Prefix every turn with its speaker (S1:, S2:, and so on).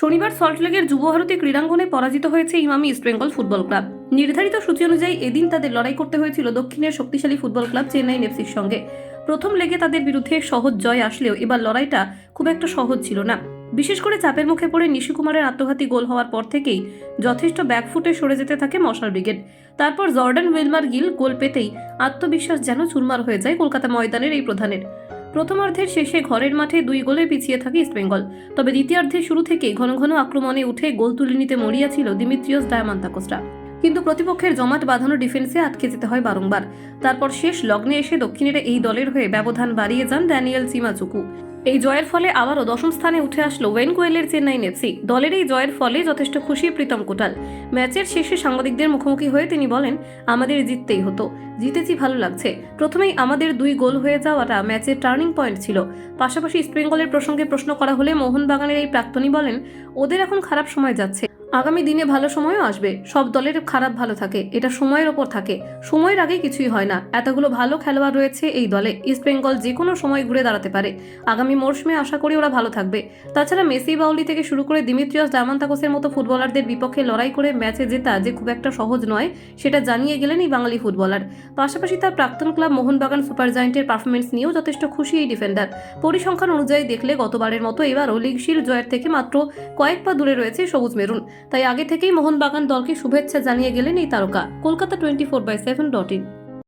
S1: শনিবার সল্টলেকের যুবভারতী ক্রীড়াঙ্গনে পরাজিত হয়েছে ইমামি ইস্টবেঙ্গল ফুটবল ক্লাব। নির্ধারিত সূচি অনুযায়ী এদিন তাদের লড়াই করতে হয়েছিল দক্ষিণের শক্তিশালী ফুটবল ক্লাব চেন্নাই এফসির সঙ্গে। প্রথম লেগে তাদের বিরুদ্ধে সহজ জয় আসলেও এবার লড়াইটা খুব একটা সহজ ছিল না। বিশেষ করে চাপের মুখে পড়ে নিশি কুমারের আত্মঘাতী গোল হওয়ার পর থেকেই যথেষ্ট ব্যাকফুটে সরে যেতে থাকে মশাল ব্রিগেড। তারপর জর্ডান উইলমার গিল গোল পেতেই আত্মবিশ্বাস যেন চুরমার হয়ে যায় কলকাতা ময়দানের এই প্রধানের। প্রথমার্ধের শেষে ঘরের মাঠে দুই গোলে পিছিয়ে থাকে ইস্টবেঙ্গল তবে দ্বিতীয়ার্ধের শুরু থেকে ঘন ঘন আক্রমণে উঠে গোল তুলে নিতে মরিয়া ছিল দিমিত্রিয়স ডায়ামান্তাকোসরা। কিন্তু প্রতিপক্ষের জমাট বাঁধানো ডিফেন্সে আটকে যেতে হয় বারংবার। তারপর শেষ লগ্নে এসে দক্ষিণের এই দলের হয়ে ব্যবধান বাড়িয়ে যান ড্যানিয়েল চিমাচুকু। এই জয়ের ফলে আবারও দশম স্থানে উঠে আসলো ওয়েন কোয়েলের চেন্নাই এফসি দলের এই জয়ের ফলে যথেষ্ট খুশি প্রীতম কোটাল। ম্যাচের শেষে সাংবাদিকদের মুখোমুখি হয়ে তিনি বলেন, আমাদের জিততেই হতো। জিতেছি, ভালো লাগছে। প্রথমেই আমাদের দুই গোল হয়ে যাওয়াটা ম্যাচের টার্নিং পয়েন্ট ছিল। পাশাপাশি ইস্টবেঙ্গলের প্রসঙ্গে প্রশ্ন করা হলে মোহনবাগানের এই প্রাক্তনী বলেন, ওদের এখন খারাপ সময় যাচ্ছে। আগামী দিনে ভালো সময়ও আসবে। সব দলের খারাপ ভালো থাকে, এটা সময়ের ওপর থাকে। সময়ের আগে কিছুই হয় না। এতগুলো ভালো খেলোয়াড় রয়েছে এই দলে। ইস্টবেঙ্গল যে কোনো সময় ঘুরে দাঁড়াতে পারে। আগামী মরশুমে আশা করি ওরা ভালো থাকবে। তাছাড়া মেসি বাউলি থেকে শুরু করে দিমিত্রিয়াস ডামান্তাকোসের মতো ফুটবলারদের বিপক্ষে লড়াই করে ম্যাচে জেতা যে খুব একটা সহজ নয়, সেটা জানিয়ে গেলেন এই বাঙালি ফুটবলার। পাশাপাশি তার প্রাক্তন ক্লাব মোহনবাগান সুপার জায়েন্টের পারফরমেন্স নিয়েও যথেষ্ট খুশি এই ডিফেন্ডার। পরিসংখ্যান অনুযায়ী দেখলে গতবারের মতো এবারও লিগ শিল্ড জয়ের থেকে মাত্র কয়েক পা দূরে রয়েছে সবুজ মেরুন। তাই আগে থেকেই মোহনবাগান দলকে শুভেচ্ছা জানিয়ে গেলেন এই তারকা। Kolkata twenty four by seven dot in.